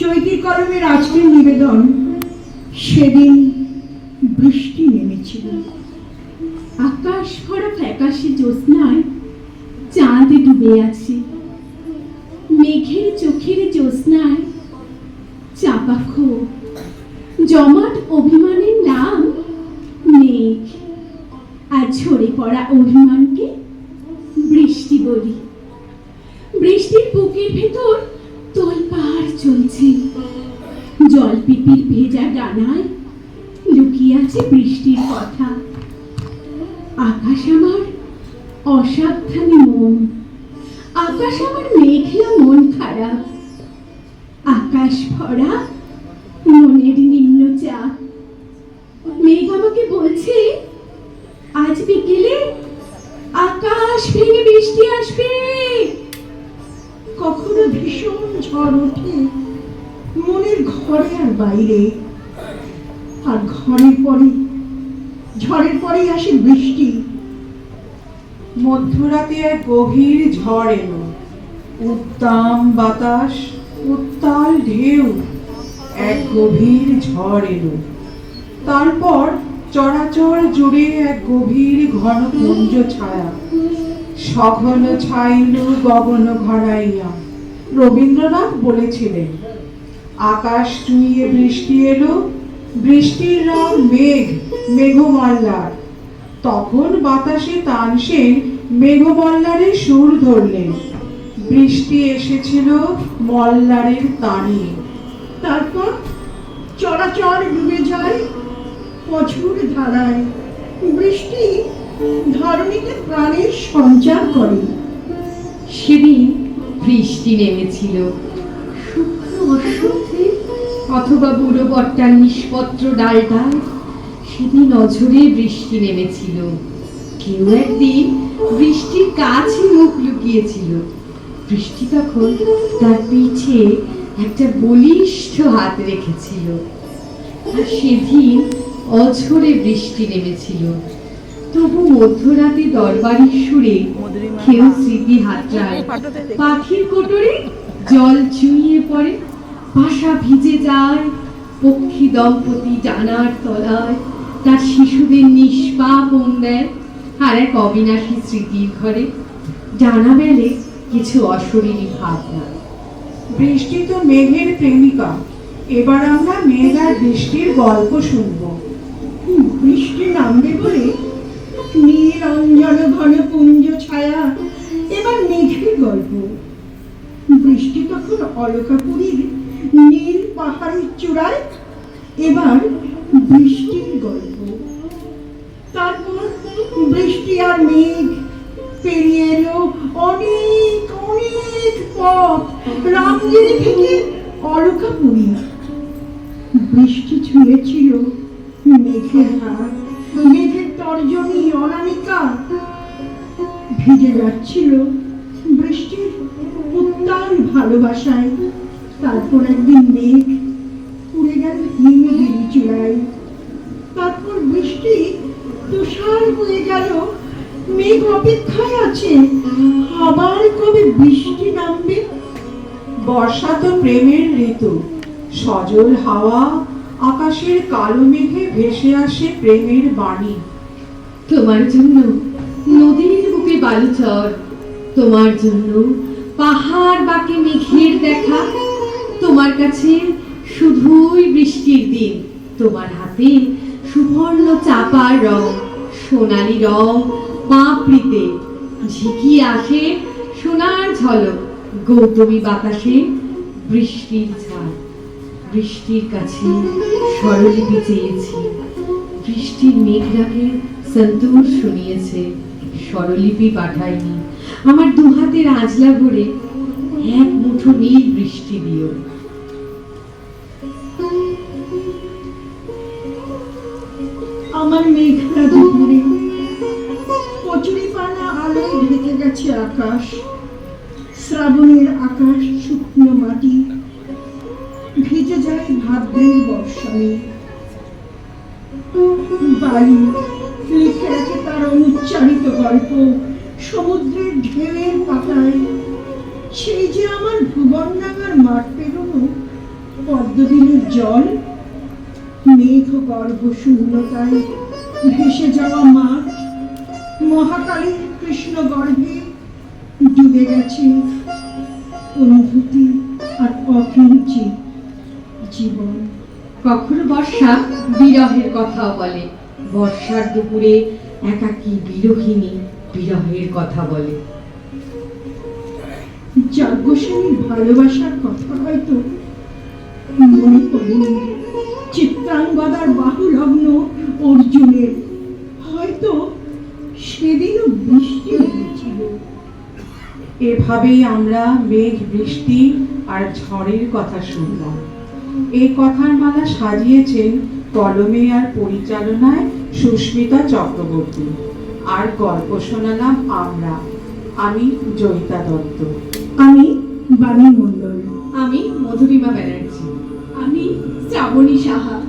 চৈতি কলমের আজকের নিবেদন সেদিন বৃষ্টি নেমেছিল। আকাশ ভরা ফ্যাকাশে জ্যোৎস্নায় চাঁদ ডুবে আছে। মেঘের চোখের জ্যোৎস্নায় চাপাখো জমাট অভিমানের নাম মেঘ। আর ঝরে পড়া অভিমানকে বৃষ্টি বলি। বৃষ্টির বুকের ভেতর চলছে। জলপিপির ভেজা ডানায় লুকিয়ে আছে বৃষ্টির কথা। আকাশ আমার অসাবধানী মন। আকাশ আমার মেঘলা মন খারাপ। আকাশ ভরা মনের নিম্ন চাপ। মেঘ আমাকে বলছে, আজ বিকেলে আকাশ ভেঙে বৃষ্টি আসবে। কখনো ভীষণ ঝড় ওঠে, মনের ঘরে আর বাইরে। আর ঘরের পরে, ঝড়ের পরেই আসে বৃষ্টি। মধ্যরাতে এক গভীর ঝড় এলো। উত্তাম বাতাস, উত্তাল ঢেউ, এক গভীর ঝড় এলো। তারপর চরাচর জুড়ে এক গভীর ঘন পুঞ্জ ছায়া। সঘন ছাইল গগন ঘরাইয়া। রবীন্দ্রনাথ বলেছিলেন, আকাশ চুইয়ে বৃষ্টি এলো, বৃষ্টির রং মেঘ, মেঘমল্লার। তখন বাতাসে তানসেন মেঘমল্লারের সুর ধরলেন। বৃষ্টি এসেছিল মল্লারের তানে। তারপর চরাচর ডুবে যায় প্রচুর ধারায়। বৃষ্টি ধরণীতে প্রাণের সঞ্চার করে। সেদিন বৃষ্টি নেমেছিল। অথবা বুড়ো বট্টার নিষ্পত্র ডালটায় সেদিন অঝরে বৃষ্টি নেমেছিল। কেউ একদিন বৃষ্টির কাছে মুখ লুকিয়েছিল। বৃষ্টি তখন তার পিঠে একটা বলিষ্ঠ হাত রেখেছিল। আর সেদিন অঝরে বৃষ্টি নেমেছিল। তবু মধ্যরাতে দরবারের সুরে কেউ স্মৃতি হাতড়ায়। পাখির কোটরে জল চুইয়ে পড়ে বাসা ভিজে যায় পক্ষী দম্পতি ডানার তলায়। তার শিশুদের নিষ্পাপন দেয় আর এক অবিনাশী স্মৃতির ঘরে। ডানা মেলে কিছু অশরীরী ভাবনা। বৃষ্টি তো মেঘের প্রেমিকা এবার আমরা মেঘ আর বৃষ্টির গল্প শুনব। বৃষ্টি নামবে বলে নীল ঘন পুঞ্জ ছায়া। এবার মেঘের গল্প। বৃষ্টি তখন অলকাপুরীর নীল পাহাড়ের চূড়ায়। এবার বৃষ্টির গল্প। তারপর বৃষ্টি আর মেঘ পেরিয়ে এলো অনেক অনেক পথ। রামগিরি থেকে অলকাপুরী। বৃষ্টি ছুঁয়েছিল মেঘের হাত। মেঘের তর্জনী অনামিকা। ভিজে যাচ্ছিল বৃষ্টির উত্তাল ভালোবাসায়। তারপর একদিন মেঘ উড়ে গেল হিমগিরি চূড়ায়। তারপর বৃষ্টি তুষার হয়ে গেল, মেঘ অপেক্ষায় আছে। আবার কবে বৃষ্টি নামবে? বর্ষা তো প্রেমের ঋতু। সজল হাওয়া আকাশের কালো মেঘে ভেসে আসে প্রেমের বাণী। তোমার জন্য নদীর বুকে বালুচর। তোমার জন্য পাহাড় বাকে মেঘের দেখা। তোমার কাছে শুধুই বৃষ্টির দিন। তোমার হাতে সুবর্ণ চাপার রং, সোনালি রং, পাপড়িতে ঝিকিয়ে আসে সোনার ঝলক, গৌতমী বাতাসে বৃষ্টির ঝাড় বৃষ্টির কাছে স্বরলিপি চেয়েছি। বৃষ্টির মেঘরাকে সন্তুর শুনিয়েছে, স্বরলিপি পাঠায়নি। আমার দু হাতের আজলা ভরে এক মুঠো নীল বৃষ্টি দিও। আমার দুপুরে কচুরি পানা আলোয় ঢেকে গেছে আকাশ। শ্রাবণের আকাশ শুকনো মাটি ভিজে যায় ভাদ্রের বর্ষণে। বাড়ি লিখে রাখে তার অনুচ্চারিত গল্প। সমুদ্রের ঢেউয়ের পাতায়। সেই যে আমার ভুবনডাঙ্গার মাঠ পেরোনো পদ্মদিনের জল, মেঘ গর্ভ শূন্যতায় ভেসে যাওয়া মাঠ মহাকালীর কৃষ্ণ গর্ভে ডুবে গেছে অনুভূতি আর অকিঞ্চিত জীবন। কখনো বর্ষা বিরহের কথাও বলে। বর্ষার দুপুরে একাকী বিরহিনী বিরহের কথা বলে। যাজ্ঞসেনীর ভালোবাসার কথা হয়তো মনে পড়েনি। চিত্রাঙ্গদার বাহুলগ্ন অর্জুনের। হয়তো সেদিনও বৃষ্টি হয়েছিল। এভাবেই আমরা মেঘ বৃষ্টি আর ঝড়ের কথা শুনলাম। এই কথার মালা সাজিয়েছেন কলমে আর পরিচালনায় সুস্মিতা চক্রবর্তী। আর গল্প শোনালাম আমরা আমি জয়িতা দত্ত। আমি বাণী মণ্ডল। আমি মধুরিমা ব্যানার্জি। আমি শ্রাবণী সাহা।